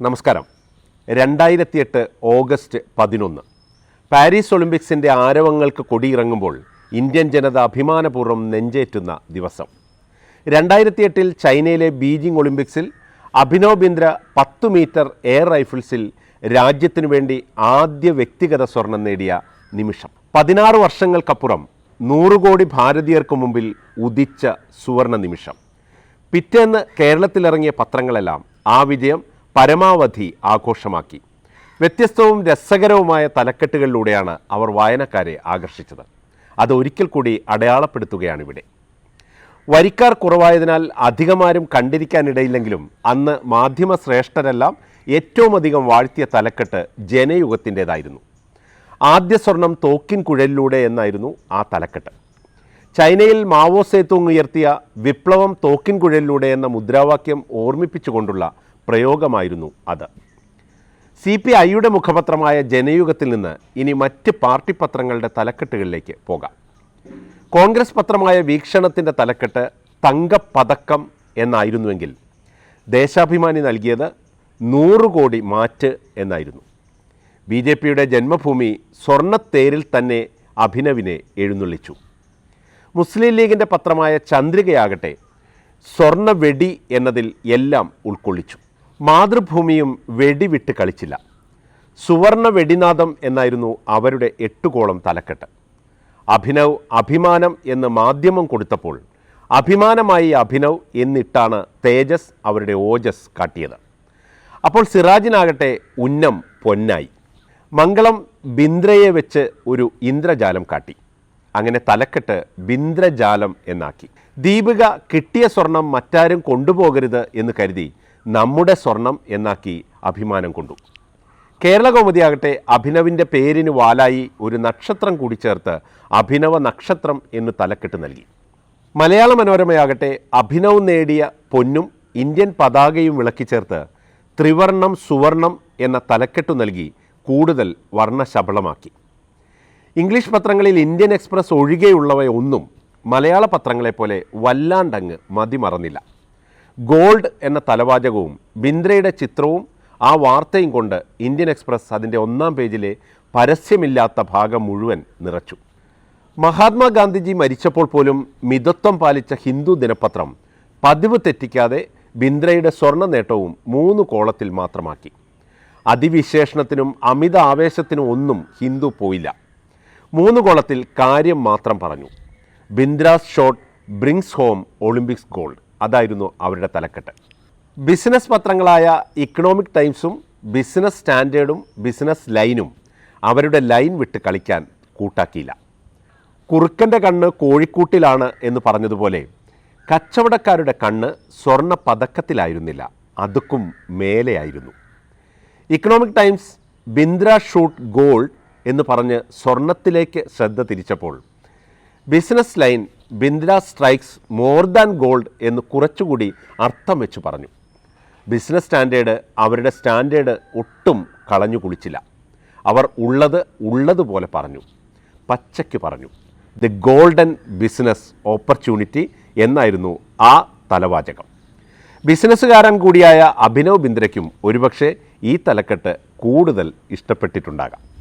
നമസ്കാരം. രണ്ടായിരത്തിയെട്ട് ഓഗസ്റ്റ് പതിനൊന്ന്. പാരീസ് ഒളിമ്പിക്സിന്റെ ആരവങ്ങൾക്ക് കൊടിയിറങ്ങുമ്പോൾ ഇന്ത്യൻ ജനത അഭിമാനപൂർവം നെഞ്ചേറ്റുന്ന ദിവസം. രണ്ടായിരത്തിയെട്ടിൽ ചൈനയിലെ ബീജിംഗ് ഒളിമ്പിക്സിൽ അഭിനവ് ബിന്ദ്ര പത്ത് മീറ്റർ എയർ റൈഫിൾസിൽ രാജ്യത്തിനു വേണ്ടി ആദ്യ വ്യക്തിഗത സ്വർണം നേടിയ നിമിഷം. പതിനാറ് വർഷങ്ങൾക്കപ്പുറം നൂറ് കോടി ഭാരതീയർക്ക് മുമ്പിൽ ഉദിച്ച സുവർണ നിമിഷം. പിറ്റേന്ന് കേരളത്തിലിറങ്ങിയ പത്രങ്ങളെല്ലാം ആ വിജയം പരമാവധി ആഘോഷമാക്കി. വ്യത്യസ്തവും രസകരവുമായ തലക്കെട്ടുകളിലൂടെയാണ് അവർ വായനക്കാരെ ആകർഷിച്ചത്. അത് ഒരിക്കൽ കൂടി അടയാളപ്പെടുത്തുകയാണിവിടെ. വരിക്കാർ കുറവായതിനാൽ അധികമാരും കണ്ടിരിക്കാനിടയില്ലെങ്കിലും അന്ന് മാധ്യമ ശ്രേഷ്ഠരെല്ലാം ഏറ്റവും അധികം വാഴ്ത്തിയ തലക്കെട്ട് ജനയുഗത്തിന്റേതായിരുന്നു. ആദ്യ സ്വർണം തോക്കിൻ കുഴലിലൂടെ എന്നായിരുന്നു ആ തലക്കെട്ട്. ചൈനയിൽ മാവോ സേത്തുങ് ഉയർത്തിയ വിപ്ലവം തോക്കിൻ കുഴലിലൂടെ എന്ന മുദ്രാവാക്യം ഓർമ്മിപ്പിച്ചുകൊണ്ടുള്ള പ്രയോഗമായിരുന്നു അത്. സി പി ഐയുടെ മുഖപത്രമായ ജനയുഗത്തിൽ നിന്ന് ഇനി മറ്റ് പാർട്ടി പത്രങ്ങളുടെ തലക്കെട്ടുകളിലേക്ക് പോകാം. കോൺഗ്രസ് പത്രമായ വീക്ഷണത്തിന്റെ തലക്കെട്ട് തങ്കപ്പതക്കം എന്നായിരുന്നുവെങ്കിൽ ദേശാഭിമാനി നൽകിയത് നൂറ് കോടി മാറ്റ് എന്നായിരുന്നു. ബി ജെ പിയുടെ ജന്മഭൂമി സ്വർണത്തേരിൽ തന്നെ അഭിനവിനെ എഴുന്നള്ളിച്ചു. മുസ്ലിം ലീഗിന്റെ പത്രമായ ചന്ദ്രികയാകട്ടെ സ്വർണ വെടി എന്നതിൽ എല്ലാം ഉൾക്കൊള്ളിച്ചു. മാതൃഭൂമിയും വെടിവിട്ട് കളിച്ചില്ല. സുവർണ വെടിനാദം എന്നായിരുന്നു അവരുടെ എട്ടുകോളം തലക്കെട്ട്. അഭിനവ് അഭിമാനം എന്ന് മാധ്യമം കൊടുത്തപ്പോൾ അഭിമാനമായി അഭിനവ് എന്നിട്ടാണ് തേജസ് അവരുടെ ഓജസ് കാട്ടിയത്. അപ്പോൾ സിറാജിനാകട്ടെ ഉന്നം പൊന്നായി. മംഗളം ബിന്ദ്രയെ വെച്ച് ഒരു ഇന്ദ്രജാലം കാട്ടി. അങ്ങനെ തലക്കെട്ട് ബിന്ദ്രജാലം എന്നാക്കി. ദീപിക കിട്ടിയ സ്വർണം മറ്റാരും കൊണ്ടുപോകരുത് എന്ന് കരുതി നമ്മുടെ സ്വർണം എന്നാക്കി അഭിമാനം കൊണ്ടു. കേരള കൗമുദിയാകട്ടെ അഭിനവിന്റെ പേരിന് വാലായി ഒരു നക്ഷത്രം കൂടി ചേർത്ത് അഭിനവ നക്ഷത്രം എന്ന് തലക്കെട്ട് നൽകി. മലയാള മനോരമയാകട്ടെ അഭിനവ് നേടിയ പൊന്നും ഇന്ത്യൻ പതാകയും വിളക്കി വിളക്കിച്ചേർത്ത് ത്രിവർണം സുവർണം എന്ന തലക്കെട്ടു നൽകി കൂടുതൽ വർണശബളമാക്കി. ഇംഗ്ലീഷ് പത്രങ്ങളിൽ ഇന്ത്യൻ എക്സ്പ്രസ് ഒഴികെയുള്ളവയൊന്നും മലയാള പത്രങ്ങളെപ്പോലെ വല്ലാണ്ടങ്ങ് മതിമറന്നില്ല. ഗോൾഡ് എന്ന തലവാചകവും ബിന്ദ്രയുടെ ചിത്രവും ആ വാർത്തയും കൊണ്ട് ഇന്ത്യൻ എക്സ്പ്രസ് അതിന്റെ ഒന്നാം പേജിലെ പരസ്യമില്ലാത്ത ഭാഗം മുഴുവൻ നിറച്ചു. മഹാത്മാഗാന്ധിജി മരിച്ചപ്പോൾ പോലും മിതത്വം പാലിച്ച ഹിന്ദു ദിനപത്രം പതിവ് തെറ്റിക്കാതെ ബിന്ദ്രയുടെ സ്വർണ നേട്ടവും മൂന്ന് കോളത്തിൽ മാത്രമാക്കി. അതിവിശേഷണത്തിനും അമിത ആവേശത്തിനും ഒന്നും ഹിന്ദു പോയില്ല. മൂന്ന് കോളത്തിൽ കാര്യം മാത്രം പറഞ്ഞു. Bindra's shot brings home Olympics gold. അതായിരുന്നു അവരുടെ തലക്കെട്ട്. ബിസിനസ് പത്രങ്ങളായ ഇക്കണോമിക് ടൈംസും ബിസിനസ് സ്റ്റാൻഡേർഡും ബിസിനസ് ലൈനും അവരുടെ ലൈൻ വിട്ട് കളിക്കാൻ കൂട്ടാക്കിയില്ല. കുറുക്കന്റെ കണ്ണ് കോഴിക്കൂട്ടിലാണ് എന്ന് പറഞ്ഞതുപോലെ കച്ചവടക്കാരുടെ കണ്ണ് സ്വർണ പതക്കത്തിലായിരുന്നില്ല അതുക്കും മേലെയായിരുന്നു. Economic Times Bindra shoot gold എന്ന് പറഞ്ഞ് സ്വർണത്തിലേക്ക് ശ്രദ്ധ തിരിച്ചപ്പോൾ business line Bindra strikes more than gold എന്ന് കുറച്ചുകൂടി അർത്ഥം വെച്ച് പറഞ്ഞു. ബിസിനസ് സ്റ്റാൻഡേർഡ് അവരുടെ സ്റ്റാൻഡേർഡ് ഒട്ടും കളഞ്ഞു കുളിച്ചില്ല. അവർ ഉള്ളത് ഉള്ളതുപോലെ പറഞ്ഞു. പച്ചയ്ക്ക് പറഞ്ഞു. ദി ഗോൾഡൻ ബിസിനസ് ഓപ്പർച്യൂണിറ്റി എന്നായിരുന്നു ആ തലവാചകം. ബിസിനസ്സുകാരൻ കൂടിയായ അഭിനവ് ബിന്ദ്രയ്ക്കും ഒരുപക്ഷെ ഈ തലക്കെട്ട് കൂടുതൽ ഇഷ്ടപ്പെട്ടിട്ടുണ്ടാകാം.